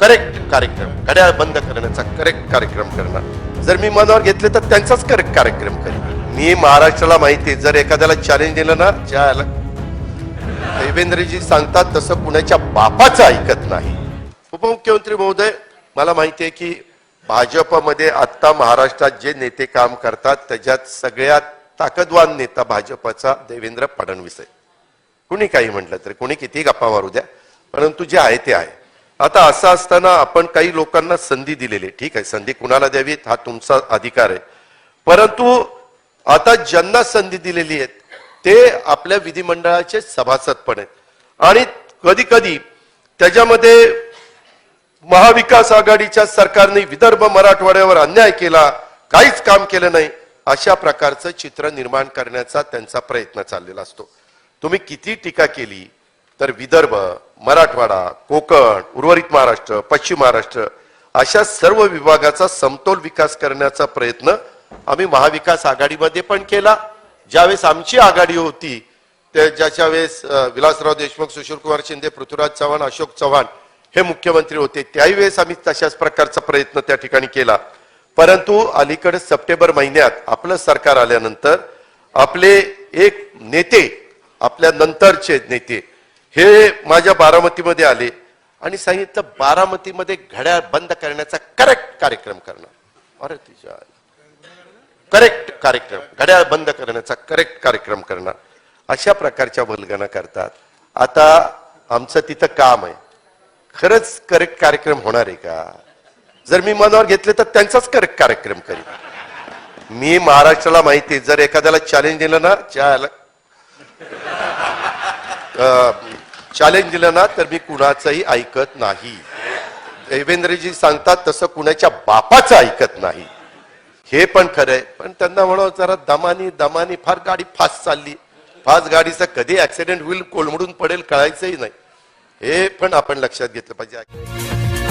Correct कार्यक्रम. घड्याळ बंद करण्याचा करेक्ट कार्यक्रम करणार. जर मी मनावर घेतले तर त्यांचाच करेक्ट कार्यक्रम करेन. मी महाराष्ट्राला माहिती आहे जर एखाद्याला चॅलेंज दिलं ना ज्याला देवेंद्रजी सांगतात तसं कुणाच्या बापाचं ऐकत नाही. उपमुख्यमंत्री महोदय मला माहिती आहे की भाजपमध्ये आत्ता महाराष्ट्रात जे नेते काम करतात त्याच्यात सगळ्यात ताकदवान नेता भाजपचा देवेंद्र फडणवीस आहे. कुणी काही म्हटलं तरी कुणी किती गप्पा मारू द्या परंतु जे आहे ते आहे. आता असं असताना आपण काही लोकांना संधी दिलेली आहे. ठीक आहे संधी कुणाला द्यावी हा तुमचा अधिकार आहे. परंतु आता ज्यांना संधी दिलेली आहे ते आपल्या विधिमंडळाचे सभासद पण आहेत. आणि कधी कधी त्याच्यामध्ये महाविकास आघाडीच्या सरकारने विदर्भ मराठवाड्यावर अन्याय केला काहीच काम केलं नाही अशा प्रकारचं चित्र निर्माण करण्याचा त्यांचा प्रयत्न चाललेला असतो. तुम्ही किती टीका केली तर विदर्भ मराठवाडा कोकण उर्वरित महाराष्ट्र पश्चिम महाराष्ट्र अशा सर्व विभागाचा समतोल विकास करण्याचा प्रयत्न आम्ही महाविकास आघाडीमध्ये पण केला. ज्यावेळेस आमची आघाडी होती ज्याच्या वेळेस विलासराव देशमुख सुशीलकुमार शिंदे पृथ्वीराज चव्हाण अशोक चव्हाण हे मुख्यमंत्री होते त्याही वेळेस आम्ही तशाच प्रकारचा प्रयत्न त्या ठिकाणी केला. परंतु अलीकडे सप्टेंबर महिन्यात आपलं सरकार आल्यानंतर आपले एक नेते आपल्या नंतरचे नेते हे माझ्या बारामतीमध्ये आले आणि सांगितलं बारामतीमध्ये घड्याळ बंद करण्याचा करेक्ट कार्यक्रम करणार. अरे तिच्या करेक्ट कार्यक्रम घड्याळ बंद करण्याचा करेक्ट कार्यक्रम करणार. अशा प्रकारच्या वल्गना करतात. आता आमचं तिथं काम आहे. खरंच करेक्ट कार्यक्रम होणार आहे का? जर मी मनावर घेतले तर त्यांचाच करेक्ट कार्यक्रम करीन. मी महाराष्ट्राला माहिती जर एखाद्याला चॅलेंज दिलं ना चॅलेंज दिलं ना तर मी कुणाचंही ऐकत नाही. देवेंद्रजी सांगतात तसं कुणाच्या बापाचं ऐकत नाही. हे पण खरंय पण त्यांना म्हणावं जरा दमानी दमानी फार गाडी फास्ट चालली. फास्ट गाडीचा कधी ऍक्सिडेंट होईल कोलमडून पडेल कळायचंही नाही. हे पण आपण लक्षात घेतलं पाहिजे.